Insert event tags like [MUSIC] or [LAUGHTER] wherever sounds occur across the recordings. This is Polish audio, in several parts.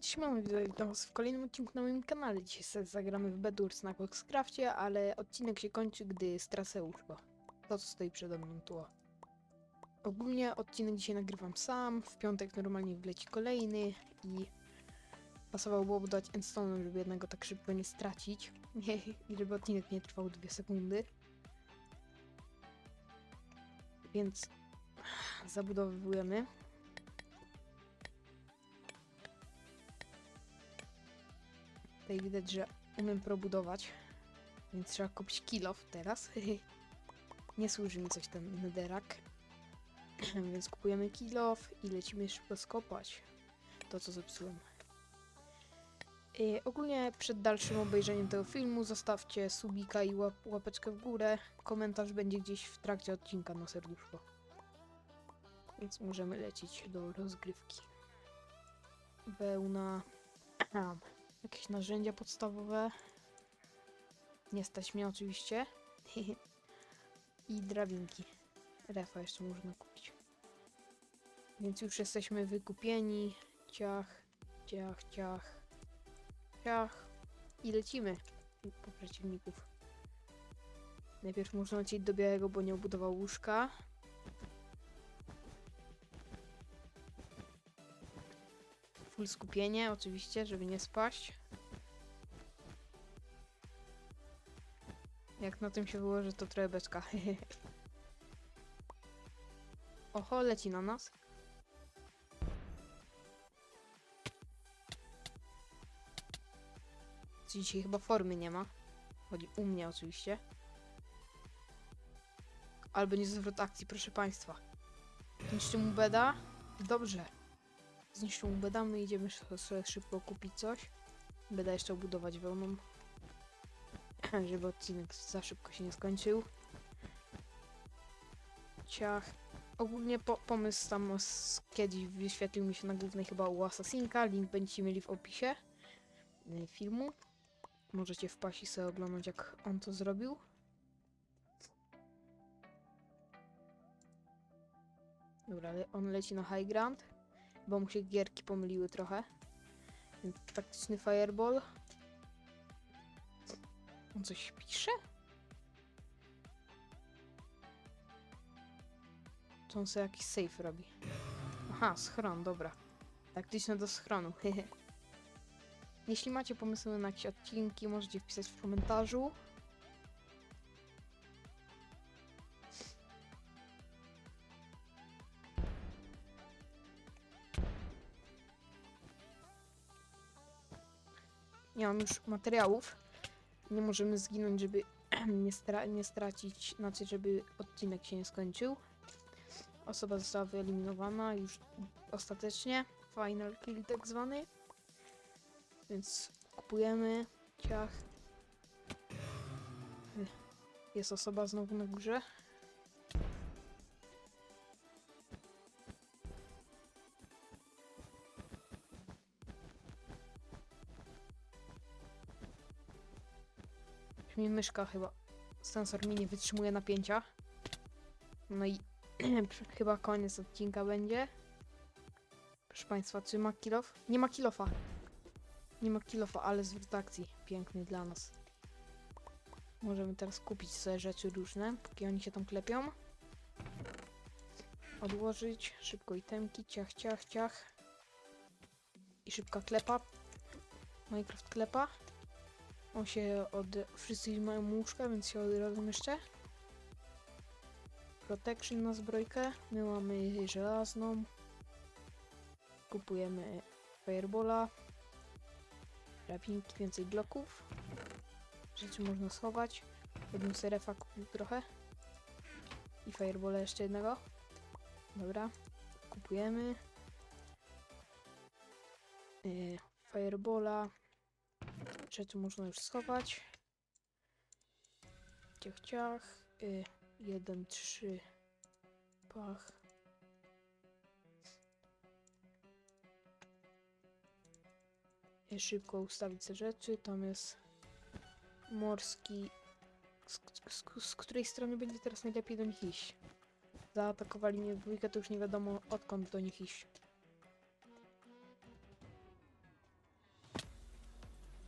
Siemano, witam was w kolejnym odcinku na moim kanale. Dzisiaj zagramy w Bedwars na Coxcrafcie, ale odcinek się kończy, gdy stracę łóżko. To, co stoi przede mną tu. Ogólnie odcinek dzisiaj nagrywam sam, w piątek normalnie wleci kolejny i pasowało było dać endstone, żeby jednego tak szybko nie stracić [LAUGHS] i żeby odcinek nie trwał dwie sekundy. Więc [SIGHS] zabudowujemy. Tutaj widać, że umiem probudować, więc trzeba kupić kilof teraz. [LAUGHS] Nie służy mi coś ten nederak. [CLEARS THROAT] więc kupujemy kilof i lecimy szybko skopać to, co zepsułem. Ogólnie przed dalszym obejrzeniem tego filmu zostawcie subika i łap łapeczkę w górę. Komentarz będzie gdzieś w trakcie odcinka na serduszko. Więc możemy lecieć do rozgrywki. Wełna. [CLEARS THROAT] Jakieś narzędzia podstawowe. Nie stać mnie oczywiście. [LAUGHS] I drabinki. Refa jeszcze można kupić. Więc już jesteśmy wykupieni. Ciach, ciach, ciach, ciach. I lecimy po przeciwników. Najpierw można lecieć do białego, bo nie obudował łóżka. Full skupienie, oczywiście, żeby nie spaść. Jak na tym się wyłoży, to trochę beczka. [LAUGHS] Oho, leci na nas. Dzisiaj chyba formy nie ma. Chodzi u mnie oczywiście. Albo nie zwrot akcji, proszę państwa. Niszczy mu beda? Dobrze. Zniszczył beda, my idziemy sobie szybko kupić coś. Beda jeszcze obudować wełną. [CLEARS THROAT] Żeby odcinek za szybko się nie skończył. Ciach. Ogólnie po, pomysł tam kiedyś wyświetlił mi się na głównej chyba u Assassinka. Link będziecie mieli w opisie y, filmu. Możecie wpaść i sobie oglądać jak on to zrobił. Dobra, on leci na high ground, bo mu się gierki pomyliły trochę. Taktyczny fireball. On coś pisze? To on sobie jakiś safe robi. Aha, schron, dobra. Taktyczne do schronu. Jeśli macie pomysły na jakieś odcinki, możecie wpisać w komentarzu. Nie mam już materiałów. Nie możemy zginąć, żeby [CLEARS THROAT] nie, stra nie stracić, znaczy, żeby odcinek się nie skończył. Osoba została wyeliminowana już ostatecznie. Final kill tak zwany. Więc kupujemy ciach. Jest osoba znowu na górze. Mi myszka chyba. Sensor mi nie wytrzymuje napięcia. No i [CLEARS THROAT] chyba koniec odcinka będzie. Proszę Państwa, czy ma kilof? Nie ma kilofa. Nie ma kilofa, ale zwrot akcji. Piękny dla nas. Możemy teraz kupić sobie rzeczy różne, póki oni się tam klepią. Odłożyć, szybko itemki, ciach, ciach, ciach. I szybka klepa. Minecraft klepa. On się od... Wszyscy mają łóżka, więc się odrodzą jeszcze. Protection na zbrojkę. My mamy żelazną. Kupujemy Firebola. Drabinki, więcej bloków. Rzeczy można schować. Jednym serefa kupił trochę. I Firebola jeszcze jednego. Dobra. Kupujemy. Yy, Firebola. Rzeczy można już schować. Ciach, ciach. Yy, jeden, trzy. Pach. I szybko ustawić te rzeczy. Tam jest morski. Z, z, z której strony będzie teraz najlepiej do nich iść? Zaatakowali mnie dwójkę, to już nie wiadomo odkąd do nich iść.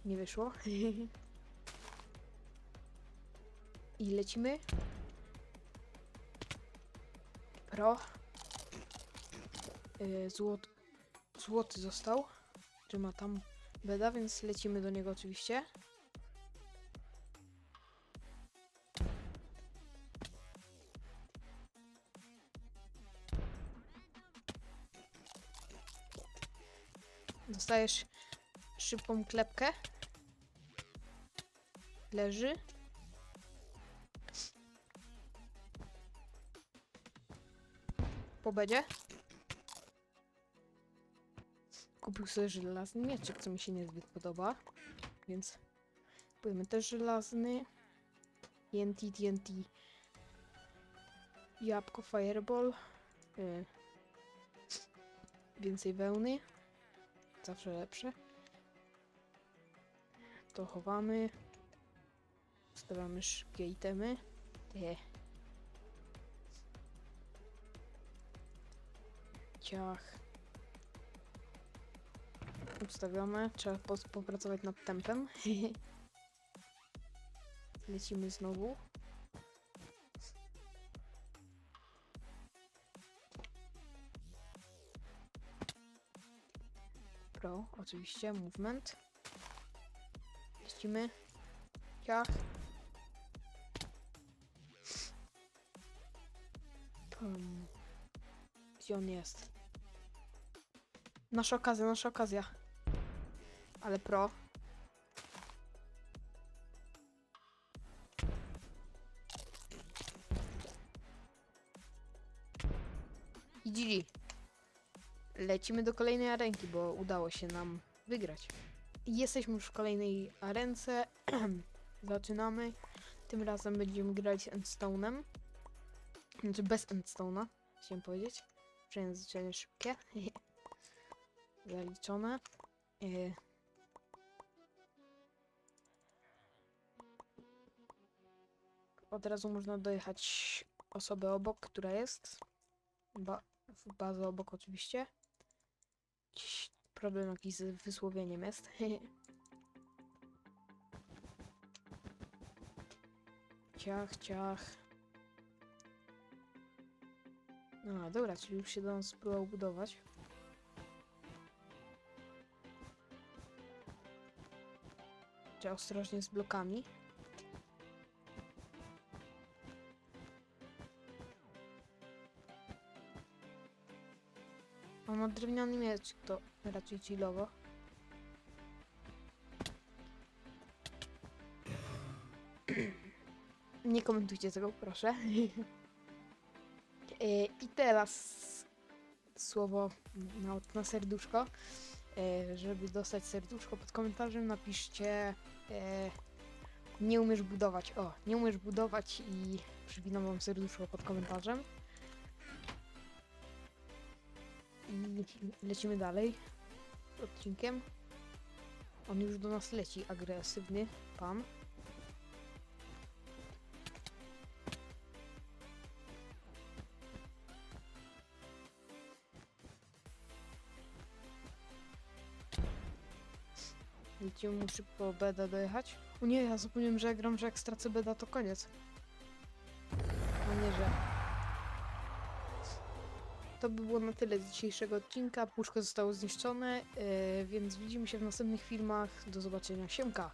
Nie wyszło. [LAUGHS] I lecimy. Pro. Yy, złot, złoty został. Czy ma tam beda, więc lecimy do niego oczywiście. Dostajesz szybką klepkę. Leży. Po bedzie. Kupił sobie żelazny mieczyk, co mi się niezbyt podoba. Więc kupujemy też żelazny. TNT, TNT. Jabłko, fireball. Y. Więcej wełny. Zawsze lepsze. To chowamy. Stawiamy szybkie itemy. Te. Ciach. Ustawiamy. Trzeba pos- popracować nad tempem. [LAUGHS] Lecimy znowu. Pro, oczywiście, movement. Lecimy. Ciach. Pum. Gdzie on jest? Nasza okazja, nasza okazja. Ale pro. I. Lecimy do kolejnej arenki, bo udało się nam wygrać. Jesteśmy już w kolejnej arence. [CLEARS THROAT] Zaczynamy. Tym razem będziemy grać z Endstone'em. Znaczy bez Endstone'a, chciałem powiedzieć. Przejęzyczenie szybkie. [LAUGHS] Zaliczone. E, Od razu można dojechać osobę obok, która jest. Ba w bazę obok oczywiście. Problem jakiś z wysłowieniem jest. [LAUGHS] ciach, ciach. No dobra, czyli już się do nas próbował budować. Trzeba ostrożnie z blokami. On ma drewniany miecz, to raczej chillowo. Nie komentujcie tego, proszę. [LAUGHS] E, I teraz słowo na, na serduszko. E, Żeby dostać serduszko pod komentarzem, napiszcie e, nie umiesz budować. O, nie umiesz budować i przypinam wam serduszko pod komentarzem. Lecimy dalej odcinkiem. On już do nas leci, agresywny pan. Lecimy mu szybko beda dojechać. O nie, ja zapomniałem, że jak gram, że jak stracę beda to koniec. No nie, że... To by było na tyle z dzisiejszego odcinka. Puszko zostało zniszczone, yy, więc widzimy się w następnych filmach. Do zobaczenia. Siemka!